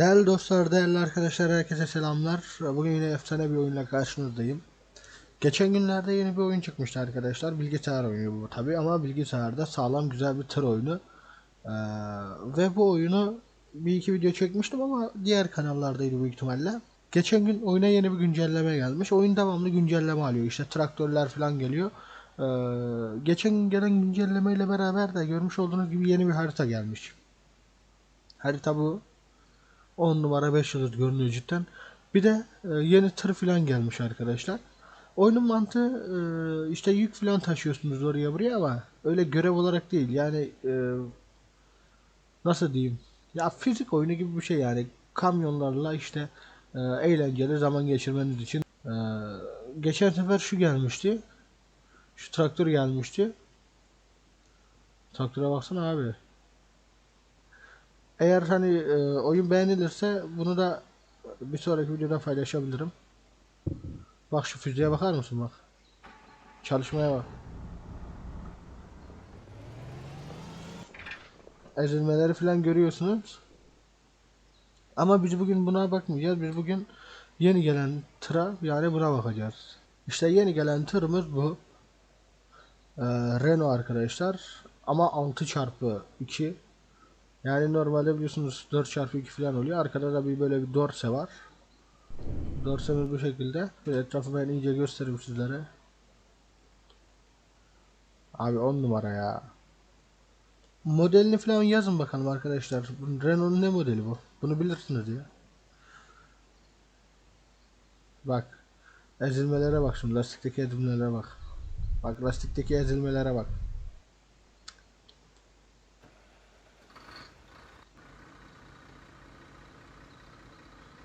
Değerli dostlar, değerli arkadaşlar, herkese selamlar. Bugün yine efsane bir oyunla karşınızdayım. Geçen günlerde yeni bir oyun çıkmıştı arkadaşlar. Bilgisayar oyunu bu tabi ama bilgisayarda sağlam güzel bir tır oyunu. Ee, ve bu oyunu bir iki video çekmiştim ama diğer kanallardaydı büyük ihtimalle. Geçen gün oyuna yeni bir güncelleme gelmiş. Oyun devamlı güncelleme alıyor. İşte traktörler falan geliyor. Ee, geçen gelen güncellemeyle beraber de görmüş olduğunuz gibi yeni bir harita gelmiş. Harita bu. 10 numara 5 yıldız görünüyor cidden. Bir de e, yeni tır falan gelmiş arkadaşlar. Oyunun mantığı e, işte yük falan taşıyorsunuz oraya buraya ama öyle görev olarak değil. Yani e, nasıl diyeyim? Ya fizik oyunu gibi bir şey yani. Kamyonlarla işte e, eğlenceli zaman geçirmeniz için. Geçen sefer şu gelmişti. Şu traktör gelmişti. Traktöre baksana abi. Eğer hani e, oyun beğenilirse bunu da bir sonraki videoda paylaşabilirim. Bak şu füzeye bakar mısın bak. Çalışmaya bak. Ezilmeleri falan görüyorsunuz. Ama biz bugün buna bakmayacağız. Biz bugün yeni gelen tıra yani buna bakacağız. İşte yeni gelen tırımız bu. Ee, Renault arkadaşlar. Ama 6 çarpı 2 yani normalde biliyorsunuz 4x2 falan oluyor. Arkada da bir böyle bir dorse var. Dorsemiz bu şekilde. Bir etrafı ben iyice göstereyim sizlere. Abi 10 numara ya. Modelini falan yazın bakalım arkadaşlar. Renault'un ne modeli bu? Bunu bilirsiniz ya. Bak. Ezilmelere bak şimdi. Lastikteki ezilmelere bak. Bak lastikteki ezilmelere bak.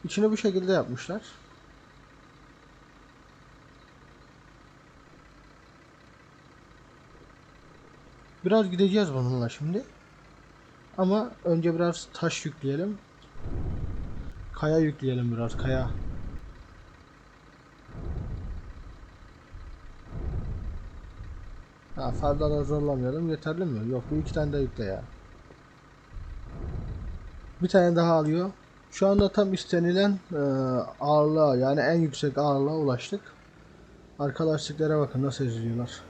İçini bu şekilde yapmışlar. Biraz gideceğiz bununla şimdi. Ama önce biraz taş yükleyelim. Kaya yükleyelim biraz kaya. Ha, fazla da zorlamayalım. Yeterli mi? Yok bu iki tane de yükle ya. Bir tane daha alıyor. Şu anda tam istenilen e, ağırlığa yani en yüksek ağırlığa ulaştık. Arka bakın nasıl eziliyorlar.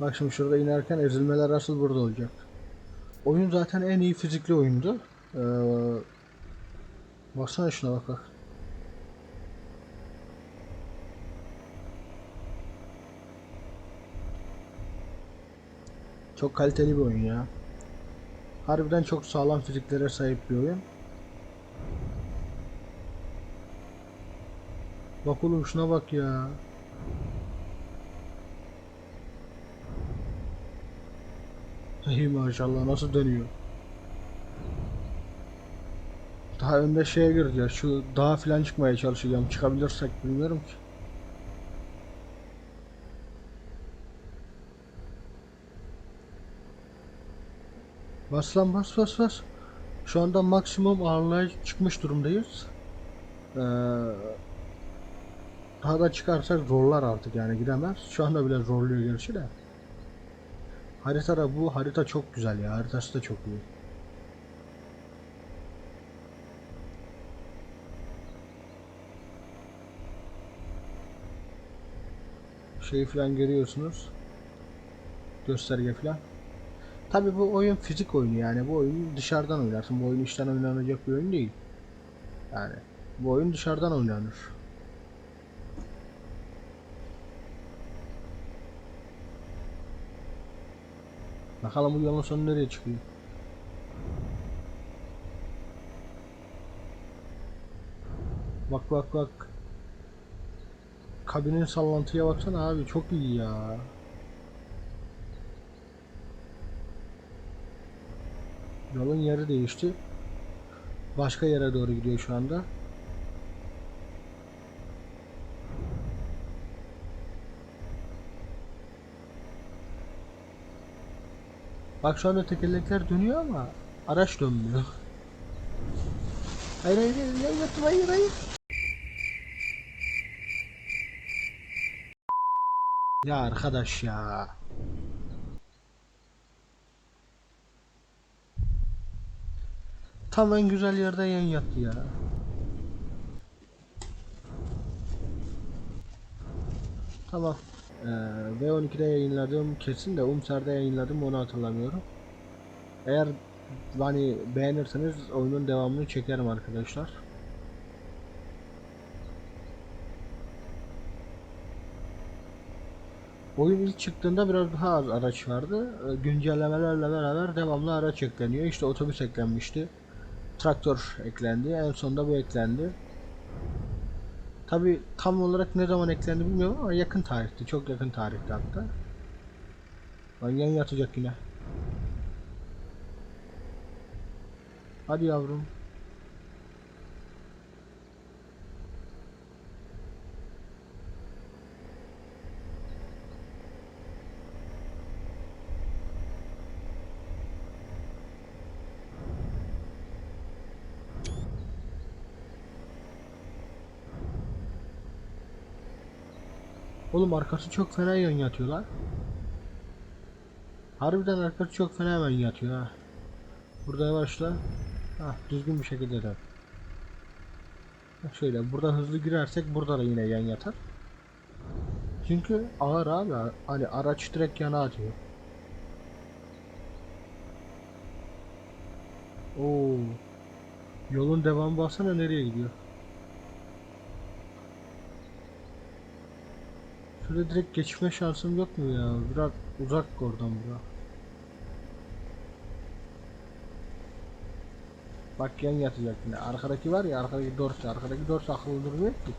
Bak şimdi şurada inerken ezilmeler asıl burada olacak. Oyun zaten en iyi fizikli oyundu. Ee, baksana şuna bak bak. Çok kaliteli bir oyun ya. Harbiden çok sağlam fiziklere sahip bir oyun. Bak oğlum şuna bak ya. Hey maşallah nasıl dönüyor. Daha önde şeye gireceğiz. Şu dağa falan çıkmaya çalışacağım. Çıkabilirsek bilmiyorum ki. Bas lan bas bas bas. Şu anda maksimum ağırlığa çıkmış durumdayız. Ee, daha da çıkarsak zorlar artık yani gidemez. Şu anda bile zorluyor gerçi de. Haritada bu harita çok güzel ya. Haritası da çok iyi. Şeyi falan görüyorsunuz. Gösterge falan. Tabi bu oyun fizik oyunu yani bu oyunu dışarıdan oynarsın. Bu oyun içten oynanacak bir oyun değil. Yani bu oyun dışarıdan oynanır. Bakalım bu yolun sonu nereye çıkıyor. Bak bak bak. Kabinin sallantıya baksana abi çok iyi ya. Yolun yeri değişti. Başka yere doğru gidiyor şu anda. Bak şu anda tekerlekler dönüyor ama araç dönmüyor. Hayır hayır hayır hayır hayır hayır. Ya arkadaş ya. Tam en güzel yerde yayın yattı ya. Tamam. Ee, V12'de yayınladım kesin de Umser'de yayınladım onu hatırlamıyorum. Eğer hani beğenirseniz oyunun devamını çekerim arkadaşlar. Oyun ilk çıktığında biraz daha az araç vardı. Ee, Güncellemelerle beraber devamlı araç ekleniyor. İşte otobüs eklenmişti. Traktör eklendi. En sonunda bu eklendi. Tabi tam olarak ne zaman eklendi bilmiyorum ama yakın tarihte. Çok yakın tarihte hatta. Lan yan yatacak yine. Hadi yavrum. Oğlum arkası çok fena yan yatıyor lan. Harbiden arkası çok fena yan yatıyor ha. Burada yavaşla. Ha düzgün bir şekilde de. Bak Şöyle burada hızlı girersek burada da yine yan yatar. Çünkü ağır abi hani araç direkt yana atıyor. Oo. Yolun devamı baksana nereye gidiyor. Şurada direkt geçme şansım yok mu ya? Biraz uzak oradan bura. Bak yan yatacak yine. Arkadaki var ya arkadaki dorse. Arkadaki dorse akıllı durmuyor ki.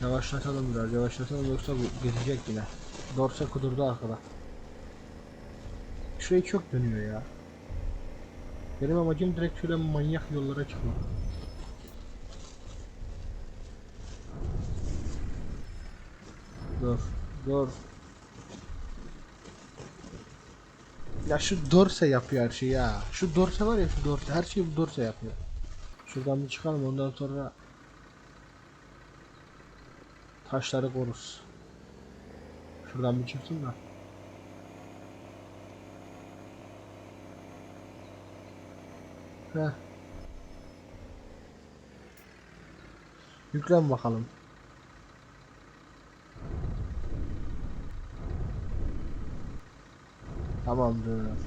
Yavaşlatalım biraz yavaşlatalım yoksa bu geçecek yine. Dorse kudurdu arkada. Şurayı çok dönüyor ya. Benim amacım direkt şöyle manyak yollara çıkmak. Dur, dur. Ya şu dorse yapıyor her şeyi ya. Şu dorse var ya şu dorse. Her şeyi bu dorse yapıyor. Şuradan bir çıkalım ondan sonra taşları koruruz. Şuradan bir çıksın da. Heh. Yüklen bakalım. Tamamdır.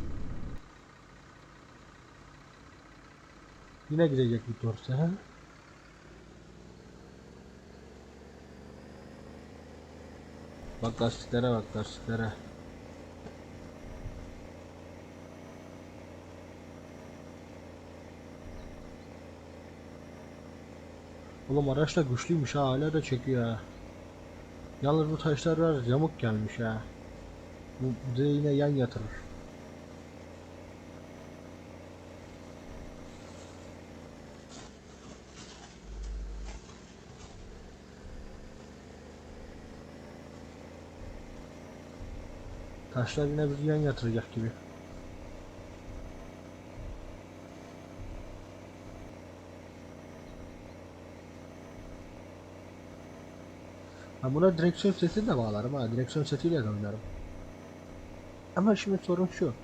Yine gidecek bir dorse ha? Bak lastiklere bak lastiklere. Oğlum araç da güçlüymüş ha hala da çekiyor ha. Yalnız bu taşlar biraz yamuk gelmiş ha. Bu yine yan yatırır. Taşlar yine bizi yan yatıracak gibi. Ben buna direksiyon seti de bağlarım ha. Direksiyon setiyle de oynarım. Ama şimdi sorun şu.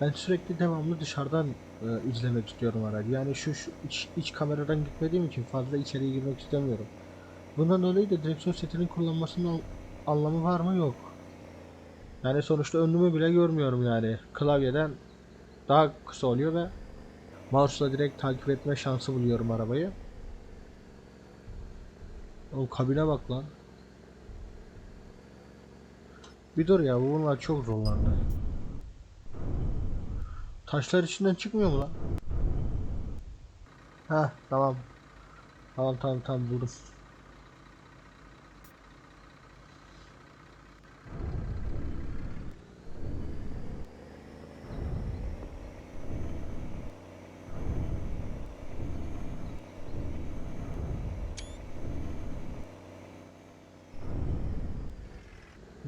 Ben sürekli devamlı dışarıdan e, izlemek istiyorum aracı. Yani şu, şu iç, iç kameradan gitmediğim için fazla içeriye girmek istemiyorum. Bundan dolayı da direksiyon setinin kullanmasının anlamı var mı? Yok. Yani sonuçta önümü bile görmüyorum yani. Klavyeden daha kısa oluyor ve mouse'la direkt takip etme şansı buluyorum arabayı. O kabine bak lan. Bir dur ya bunlar çok zorlandı. Taşlar içinden çıkmıyor mu lan? Ha tamam. Tamam tamam tamam buldum.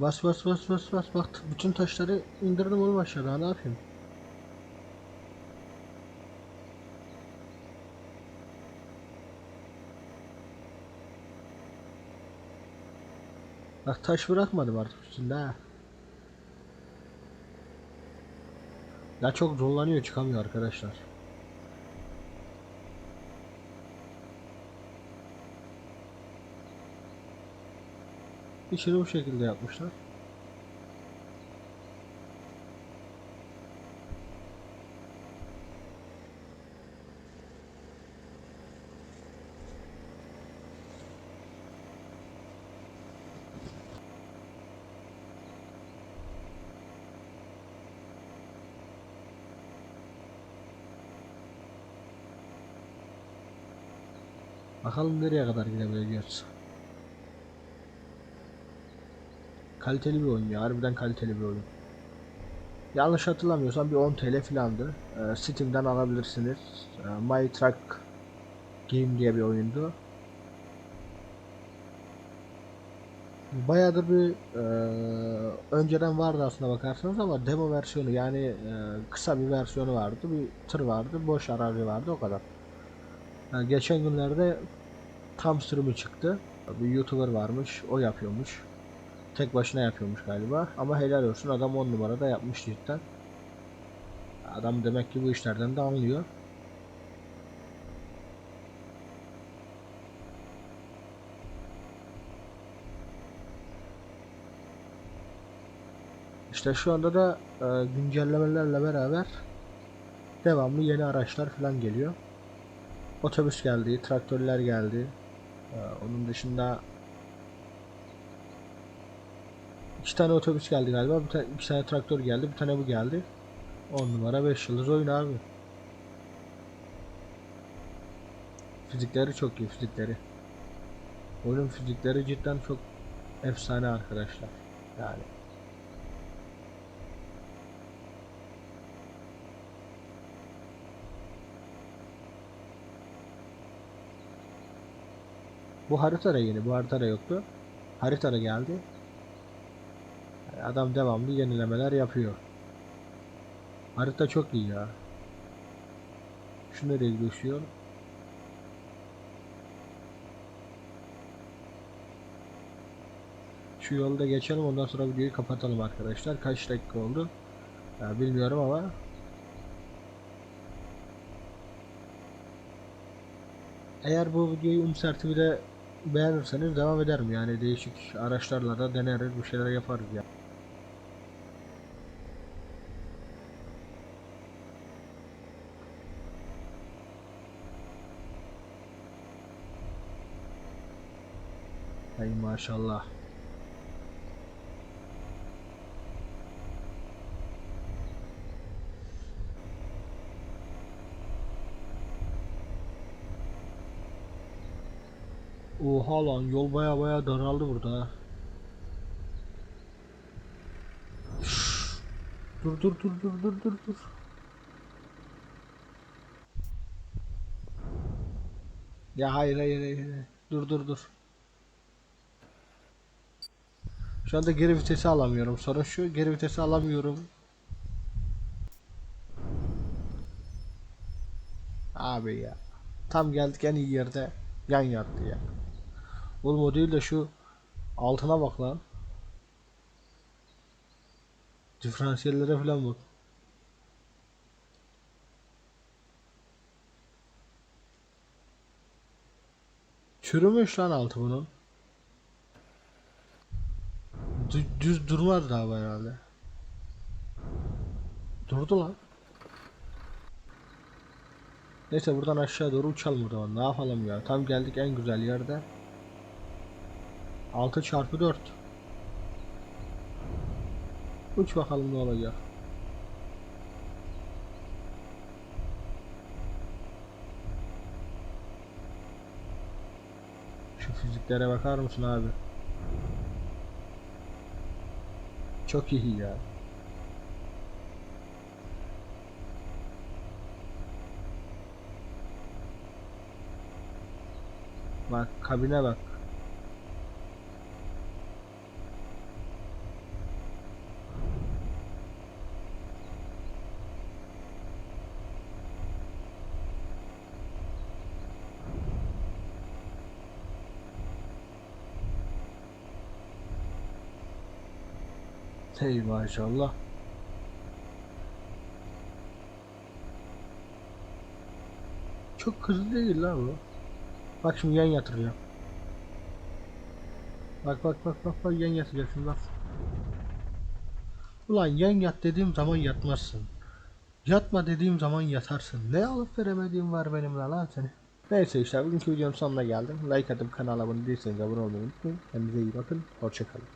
Bas bas bas bas bas bak bütün taşları indirdim oğlum aşağıda ne yapayım? Bak taş bırakmadım artık üstünde ha. Ya çok zorlanıyor çıkamıyor arkadaşlar. İşini bu şekilde yapmışlar. Bakalım nereye kadar gidebileceğiz. Kaliteli bir oyun ya. Harbiden kaliteli bir oyun. Yanlış hatırlamıyorsam bir 10 TL filandı. Ee, Steam'den alabilirsiniz. Ee, My Truck Game diye bir oyundu. Bayağıdır bir e, önceden vardı aslında bakarsanız ama demo versiyonu yani e, kısa bir versiyonu vardı. Bir tır vardı, boş arazi vardı o kadar. Yani geçen günlerde tam sürümü çıktı. Bir YouTuber varmış, o yapıyormuş. Tek başına yapıyormuş galiba. Ama helal olsun adam 10 numarada yapmış cidden. Adam demek ki bu işlerden de anlıyor. İşte şu anda da e, güncellemelerle beraber devamlı yeni araçlar falan geliyor. Otobüs geldi, traktörler geldi. E, onun dışında iki tane otobüs geldi galiba, bir tane, iki tane traktör geldi, bir tane bu geldi. 10 numara 5 yıldız oyun abi. Fizikleri çok iyi fizikleri. Oyunun fizikleri cidden çok efsane arkadaşlar. Yani Bu harita da yeni. Bu harita da yoktu. Harita da geldi. Yani adam devamlı yenilemeler yapıyor. Harita çok iyi ya. Şu nereye düşüyor? Şu yolda geçelim ondan sonra videoyu kapatalım arkadaşlar. Kaç dakika oldu? Ya bilmiyorum ama Eğer bu videoyu Umser TV'de beğenirseniz devam ederim yani değişik araçlarla da deneriz bir şeyler yaparız ya. Maşallah. Oha lan yol baya baya daraldı burada. Dur dur dur dur dur dur dur. Ya hayır hayır. hayır. Dur dur dur. Şu anda geri vitesi alamıyorum. Sorun şu geri vitesi alamıyorum. Abi ya. Tam geldik en iyi yerde yan yattı ya. Oğlum o değil de şu altına bak lan. Diferansiyellere falan bak. Çürümüş lan altı bunun. Dü- düz durmaz daha herhalde. Durdu lan. Neyse buradan aşağı doğru uçalım o zaman. Ne yapalım ya? Tam geldik en güzel yerde. 6 çarpı 4. Uç bakalım ne olacak. Şu fiziklere bakar mısın abi? Çok iyi ya. Bak kabine bak. Hey maşallah. Çok kızıl değil la bu. Bak şimdi yan yatırıyor. Bak bak bak bak bak yan yatacaksın bak. Ulan yan yat dediğim zaman yatmazsın. Yatma dediğim zaman yatarsın. Ne alıp veremediğim var benim lan seni. Neyse işte bugünkü videonun sonuna geldim. Like atıp kanala abone değilseniz abone olmayı unutmayın. Kendinize iyi bakın. Hoşçakalın.